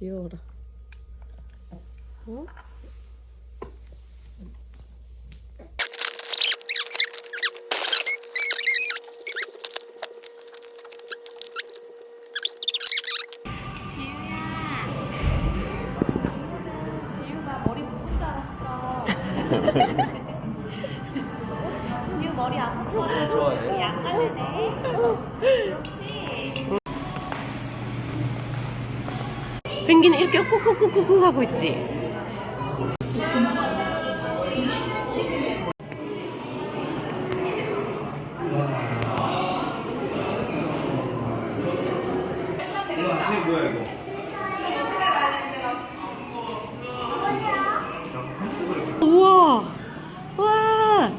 귀여워라. 어? 지우가 머리 묶은 줄 알았어. 꾹꾹꾹꾹 하고 있지? 우와! 와!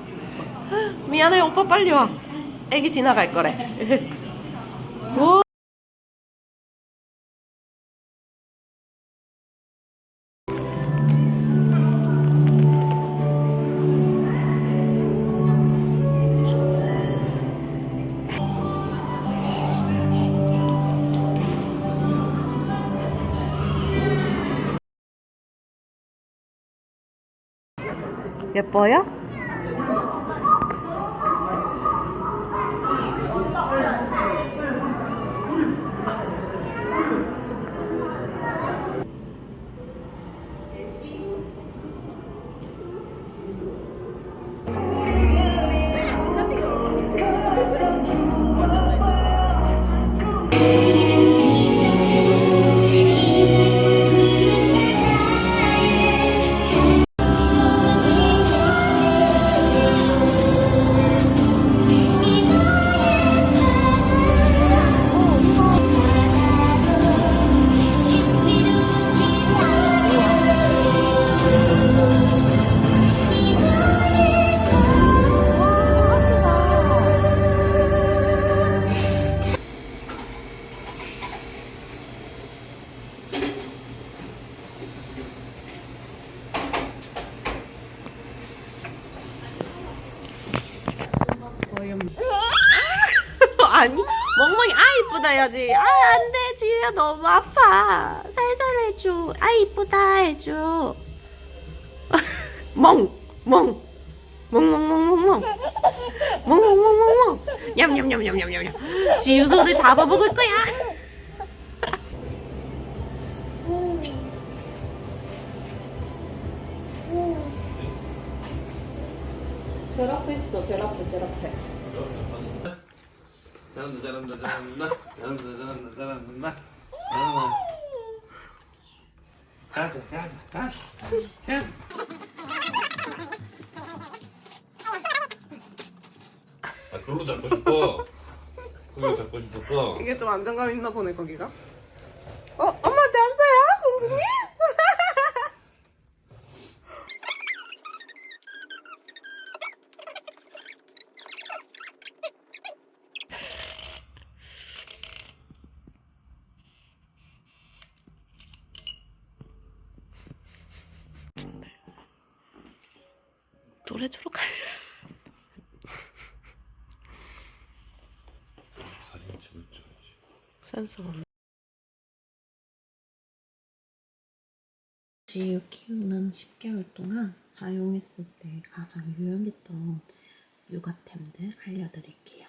미안해, 오빠 빨리 와. 애기 지나갈 거래. 예뻐요? 다 해야지 아 안 돼 지우야 너무 아파 살살 해줘 아 이쁘다 해줘 멍 멍 멍멍멍멍멍 멍멍멍멍멍 냠냠냠냠냠냠 지우 손을 잡아먹을 거야 앞에 있어 제일 앞에 잘한다 잘한다 잘한다 잘한다 잘한다 잘한다 잘한다 가자 가자 가자 가자 아 그걸로 잡고 싶어 그걸로 잡고 싶었어 이게 좀 안정감 있나 보네 거기가. 어 엄마한테 왔어요 공주님? 주러 가. 사진 찍을 줄 알지 센스가 없네. 지우 키우는 10개월 동안 사용했을 때 가장 유용했던 육아템들 알려드릴게요.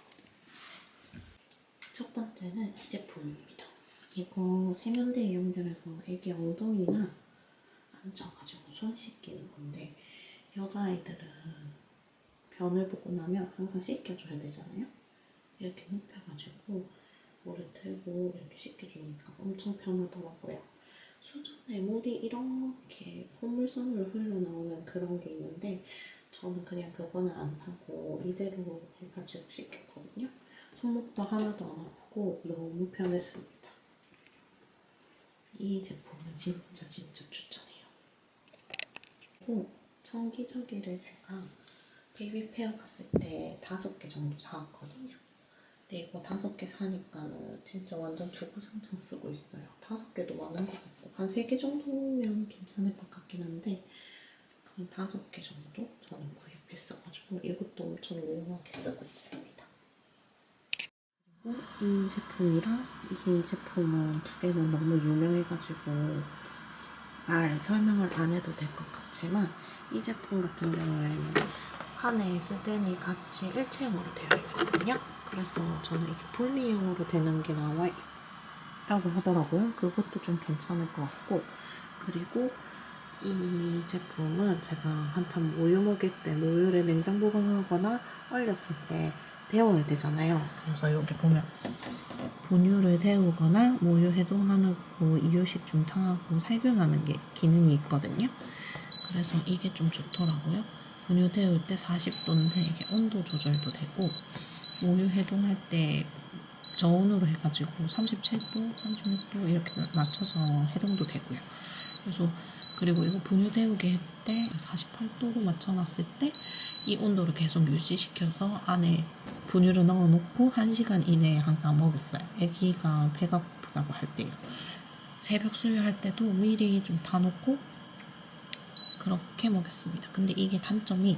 첫 번째는 이 제품입니다. 이거 세면대에 연결해서 애기 엉덩이나 앉혀가지고 손 씻기는 건데 여자아이들은 변을 보고 나면 항상 씻겨줘야 되잖아요. 이렇게 눕혀가지고 물을 틀고 이렇게 씻겨주니까 엄청 편하더라고요. 수전에 물이 이렇게 콧물선으로 흘러나오는 그런 게 있는데 저는 그냥 그거는 안 사고 이대로 해가지고 씻겼거든요. 손목도 하나도 안 아프고 너무 편했습니다. 이 제품은 진짜 진짜 추천해요. 그리고 청기저귀를 제가 베이비 페어 갔을 때 다섯 개 정도 사왔거든요. 근데 이거 다섯 개 사니까는 진짜 완전 주구장창 쓰고 있어요. 다섯 개도 많은 것 같고 한 세 개 정도면 괜찮을 것 같긴 한데 한 다섯 개 정도 저는 구입했어가지고 이것도 엄청 유용하게 쓰고 있습니다. 이 제품이랑 이 제품은 두 개는 너무 유명해가지고 알 설명을 안 해도 될 것 같지만 이 제품 같은 경우에는 안에 스덴이 같이 일체형으로 되어 있거든요. 그래서 저는 이게 분리형으로 되는 게 나와 있다고 하더라고요. 그것도 좀 괜찮을 것 같고 그리고 이 제품은 제가 한참 모유 먹일 때 모유를 냉장 보관하거나 얼렸을 때 데워야 되잖아요. 그래서 여기 보면 분유를 데우거나 모유 해동하고 이유식 중탕하고 살균하는 게 기능이 있거든요. 그래서 이게 좀 좋더라고요. 분유 데울 때 40도인데 이게 온도 조절도 되고 모유 해동할 때 저온으로 해가지고 37도, 36도 이렇게 맞춰서 해동도 되고요. 그래서 그리고 이거 분유 데우기 할 때 48도로 맞춰놨을 때 이 온도를 계속 유지시켜서 안에 분유를 넣어놓고 1시간 이내에 항상 먹였어요. 아기가 배가 고프다고 할 때요. 새벽 수유할 때도 미리 좀 타놓고 그렇게 먹였습니다. 근데 이게 단점이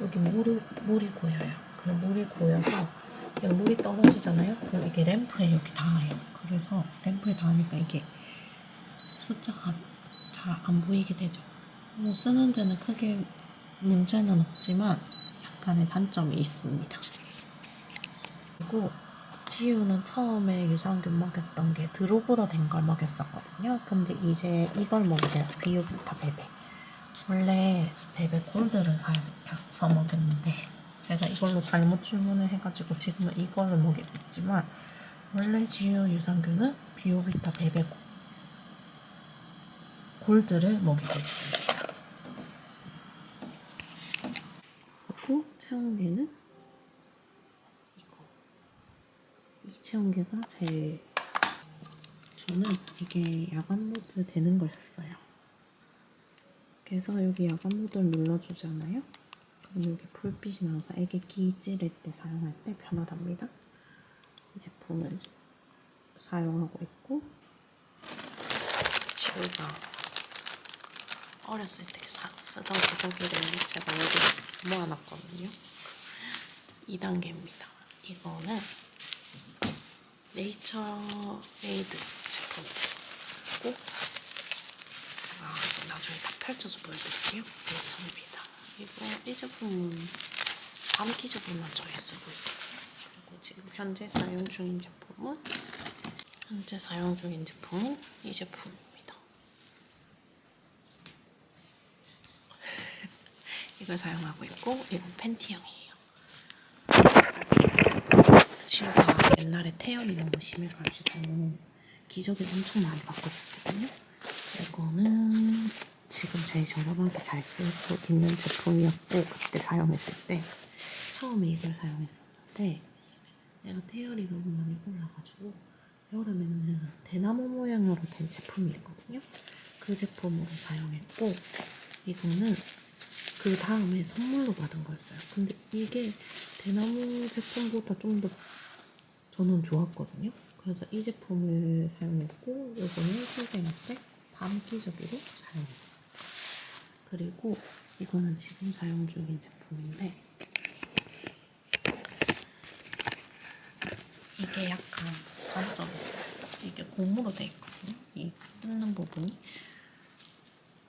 여기 물이, 물이 고여요. 그 물이 고여서 여기 물이 떨어지잖아요. 그럼 이게 램프에 여기 닿아요. 그래서 램프에 닿으니까 이게 숫자가 잘 안 보이게 되죠. 뭐 쓰는 데는 크게 문제는 없지만 약간의 단점이 있습니다. 그리고 지우는 처음에 유산균 먹였던 게 드롭으로 된 걸 먹였었거든요. 근데 이제 이걸 먹여요. 비오비타 베베. 원래 베베 골드를 사서 먹였는데 제가 이걸로 잘못 주문을 해가지고 지금은 이걸로 먹이고 있지만 원래 지우 유산균은 비오비타 베베 골드를 먹이고 있습니다. 체온계는 이거. 이 체온계가 제일 저는 이게 야간 모드 되는 걸 샀어요. 그래서 여기 야간 모드를 눌러주잖아요. 그럼 여기 불빛이 나와서 애기 기 찌를 때 사용할 때 편하답니다. 이 제품을 사용하고 있고 지우가 어렸을 때 사, 쓰던 기저귀를 제가 여기 모아놨거든요. 2단계입니다. 이거는 네이처 에이드 제품이고 제가 나중에 다 펼쳐서 보여드릴게요. 네이처입니다. 이거 이 제품은 밤 기저귀만 저희 쓰고 있고요. 그리고 지금 현재 사용 중인 제품은 현재 사용 중인 제품은 이 제품 이걸 사용하고 있고 이건 팬티형이에요. 지우가 옛날에 태연이 너무 심해가지고 기저귀를 엄청 많이 바꿨었거든요. 이거는 지금 제일 저렴하게 잘 쓰고 있는 제품이었고 그때 사용했을 때 처음에 이걸 사용했었는데 얘가 태열이 너무 많이 올라가지고 여름에는 대나무 모양으로 된 제품이 있거든요. 그 제품으로 사용했고 이거는 그 다음에 선물로 받은 거였어요. 근데 이게 대나무 제품보다 좀 더 저는 좋았거든요. 그래서 이 제품을 사용했고 이거는 실생활 때밤 기저귀로 사용했어요. 그리고 이거는 지금 사용 중인 제품인데 이게 약간 단점이 있어요. 이게 고무로 돼 있거든요. 이 뜯는 부분이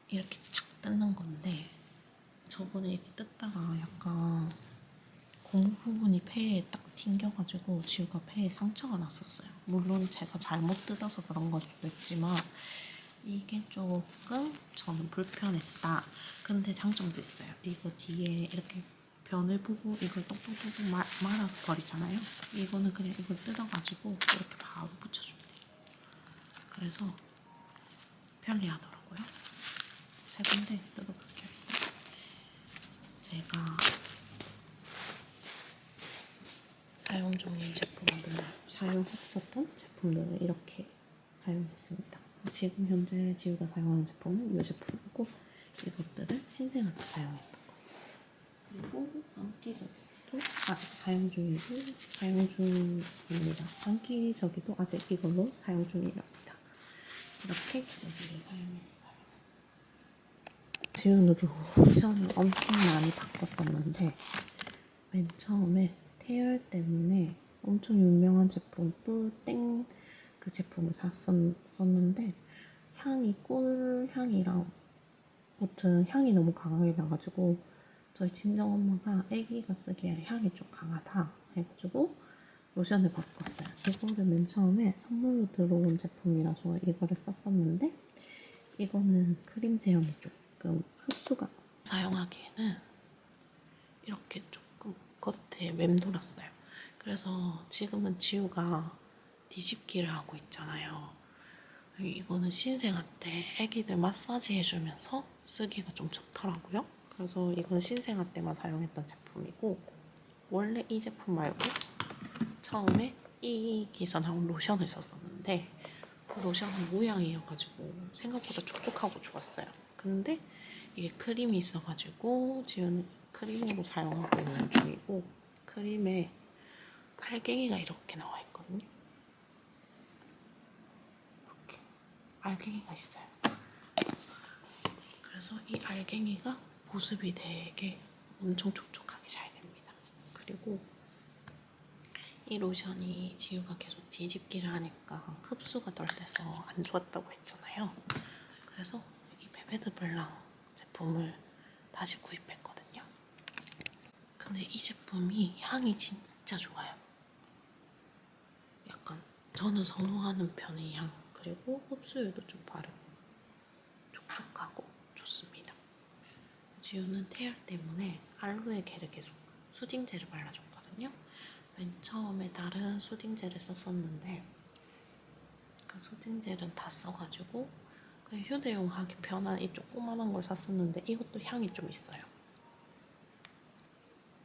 이렇게 착 뜯는 건데 저번에 이렇게 뜯다가 약간 고무 부분이 폐에 딱 튕겨가지고 지우가 폐에 상처가 났었어요. 물론 제가 잘못 뜯어서 그런 걸 수도 있지만 이게 조금 저는 불편했다. 근데 장점도 있어요. 이거 뒤에 이렇게 변을 보고 이걸 똑똑똑똑 말, 말아서 버리잖아요. 이거는 그냥 이걸 뜯어가지고 이렇게 바로 붙여주면 돼요. 그래서 편리하더라고요. 세 군데 뜯어볼게요. 제가 사용 중인 제품들 사용했었던 제품들을 이렇게 사용했습니다. 지금 현재 지우가 사용하는 제품은 이 제품이고 이것들을 신생아 때 사용했던 거예요. 그리고 안기저기도 아직 사용 중이고 사용 중입니다. 안기저기도 아직 이걸로 사용 중이랍니다. 이렇게 기저귀를 사용했어요. 지우는 로션을 엄청 많이 바꿨었는데 맨 처음에 태열 때문에 엄청 유명한 제품 뿌땡 그 제품을 샀었는데 향이 꿀 향이랑 아무튼 향이 너무 강하게 나가지고 저희 친정 엄마가 아기가 쓰기에 향이 좀 강하다 해가지고 로션을 바꿨어요. 이거를 맨 처음에 선물로 들어온 제품이라서 이거를 썼었는데 이거는 크림 제형이 조금 흡수가 사용하기에는 이렇게 조금 겉에 맴돌았어요. 그래서 지금은 지우가 뒤집기를 하고 있잖아요. 이거는 신생아 때 애기들 마사지 해주면서 쓰기가 좀 좋더라고요. 그래서 이건 신생아 때만 사용했던 제품이고 원래 이 제품 말고 처음에 이 나온 로션을 썼었는데 그 로션은 무향이어가지고 생각보다 촉촉하고 좋았어요. 근데 이게 크림이 있어가지고 지금 크림으로 사용하고 있는 중이고 크림에 알갱이가 이렇게 나와 있거든요. 이렇게 알갱이가 있어요. 그래서 이 알갱이가 보습이 되게 엄청 촉촉하게 잘 됩니다. 그리고 이 로션이 지우가 계속 뒤집기를 하니까 흡수가 덜 돼서 안 좋았다고 했잖아요. 그래서 이 베베드 블랑 제품을 다시 구입했거든요. 근데 이 제품이 향이 진짜 좋아요. 약간 저는 선호하는 편의 향 그리고 흡수율도 좀 빠르고 촉촉하고 좋습니다. 지우는 태열 때문에 알로에 겔을 계속 수딩젤을 발라줬거든요. 맨 처음에 다른 수딩젤을 썼었는데 그 수딩젤은 다 써가지고 휴대용 하기 편한 이 조그만한 걸 샀었는데 이것도 향이 좀 있어요.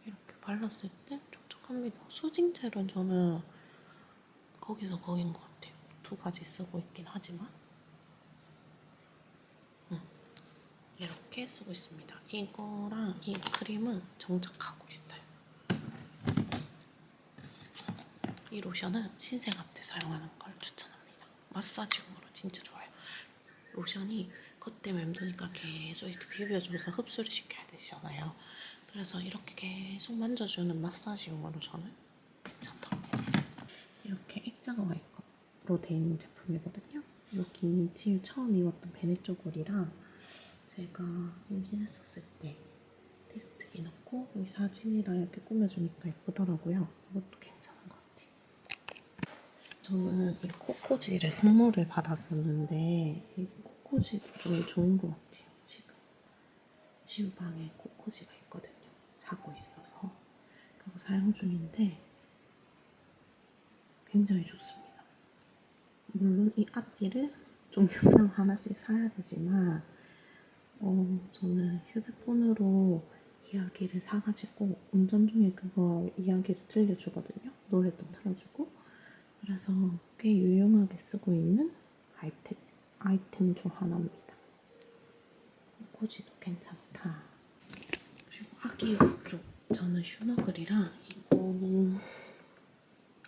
이렇게 발랐을 때 촉촉합니다. 수딩젤은 저는 거기서 거긴 것 같아요. 두 가지 쓰고 있긴 하지만 음, 이렇게 쓰고 있습니다. 이거랑 이 크림은 정착하고 있어요. 이 로션은 신생아 때 사용하는 걸 추천합니다. 마사지용으로 진짜 좋아요. 로션이 겉에 맴도니까 계속 이렇게 비벼줘서 흡수를 시켜야 되잖아요. 그래서 이렇게 계속 만져주는 마사지용으로 저는 괜찮더라고요. 이렇게 액자가 와이커로 돼 있는 제품이거든요. 여기 지금 처음 입었던 베네 쪼골이랑 제가 임신했었을 때 테스트기 넣고 여기 사진이랑 이렇게 꾸며주니까 예쁘더라고요. 이것도 괜찮은 것 같아요. 저는 이 코코지를 선물을 받았었는데 이 코코지도 좀 좋은 것 같아요. 지금 지우 방에 코코지가 있거든요. 자고 있어서 그거 사용 중인데 굉장히 좋습니다. 물론 이 앞뒤를 종류별로 하나씩 사야 되지만 어, 저는 휴대폰으로 이야기를 사가지고 운전 중에 그거 이야기를 들려주거든요. 노래도 틀어주고 그래서 꽤 유용하게 쓰고 있는 아이템, 아이템 중 하나입니다. 코지도 괜찮다. 그리고 아기 욕조 저는 슈너글이랑 이거는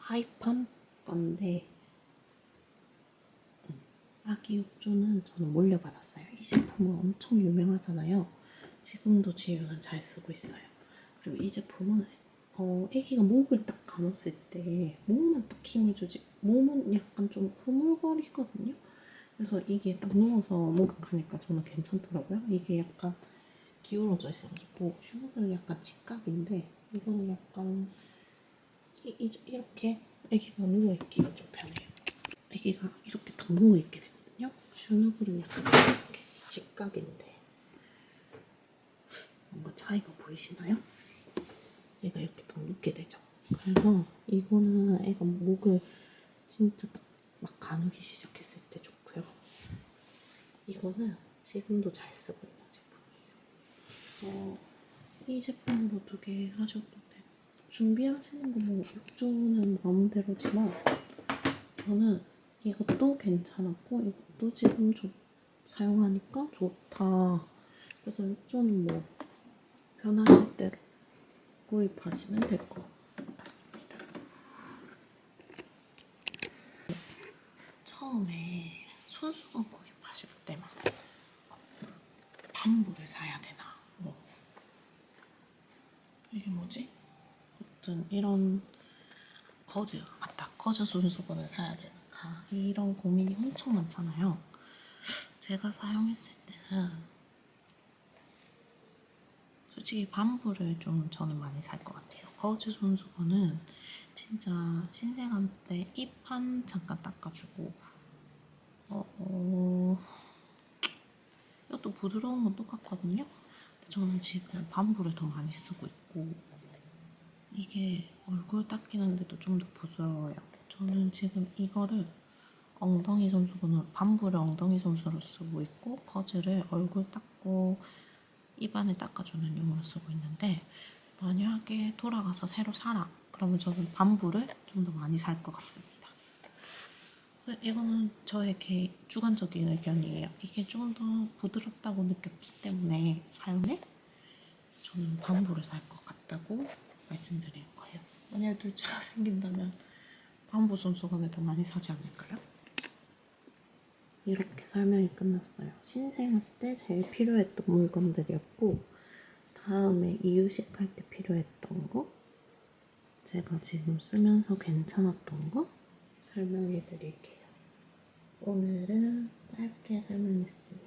하이팜 건데 음, 아기 욕조는 저는 몰려받았어요. 이 제품은 엄청 유명하잖아요. 지금도 지우는 잘 쓰고 있어요. 그리고 이 제품은 어, 아기가 목을 딱 감았을 때 목만 딱 힘을 주지 몸은 약간 좀 흐물거리거든요. 그래서 이게 딱 누워서 목욕하니까 저는 괜찮더라고요. 이게 약간 기울어져 있어가지고 슈너글은 약간 직각인데 이거는 약간 이, 이, 이렇게 아기가 누워있기가 좀 편해요. 아기가 이렇게 딱 누워있게 되거든요. 슈너글은 약간 이렇게 직각인데 뭔가 차이가 보이시나요? 얘가 이렇게 딱 눕게 되죠. 그래서 이거는 애가 목을 진짜 딱막 가누기 시작했을 때 좋고요. 이거는 지금도 잘 쓰고 있는 제품이에요. 그래서 이 제품으로 두개 되고 준비하시는 거뭐 욕조는 마음대로지만 저는 이것도 괜찮았고 이것도 지금 좀 사용하니까 좋다. 그래서 욕조는 뭐 편하실 대로 구입하시면 될 것 같습니다. 처음에 손수건 구입하실 때만 반부를 사야 되나? 뭐 이게 뭐지? 아무튼 이런 거즈 맞다 거즈 손수건을 사야 되는가 이런 고민이 엄청 많잖아요 제가 사용했을 때는 솔직히 반부를 좀 저는 많이 살 것 같아요 거즈 손수건은 진짜 신생한 때 입안 잠깐 닦아주고 어, 어 이것도 부드러운 건 똑같거든요 근데 저는 지금 반부를 더 많이 쓰고 있고 이게 얼굴 닦이는데도 좀 더 부드러워요. 저는 지금 이거를 엉덩이 손수건으로 반부를 엉덩이 손수로 쓰고 있고 거즈를 얼굴 닦고 입안에 닦아주는 용으로 쓰고 있는데 만약에 돌아가서 새로 사라 그러면 저는 반부를 좀 더 많이 살 것 같습니다. 그 이거는 저의 개 주관적인 의견이에요. 이게 좀 더 부드럽다고 느꼈기 때문에 사용해 저는 반부를 살 것 같다고 말씀드리는 거예요. 만약에 둘째가 생긴다면 반부 손수건을 더 많이 사지 않을까요? 이렇게 설명이 끝났어요. 신생아 때 제일 필요했던 물건들이었고 다음에 이유식 할 때 필요했던 거 제가 지금 쓰면서 괜찮았던 거 설명해 드릴게요. 오늘은 짧게 설명했습니다.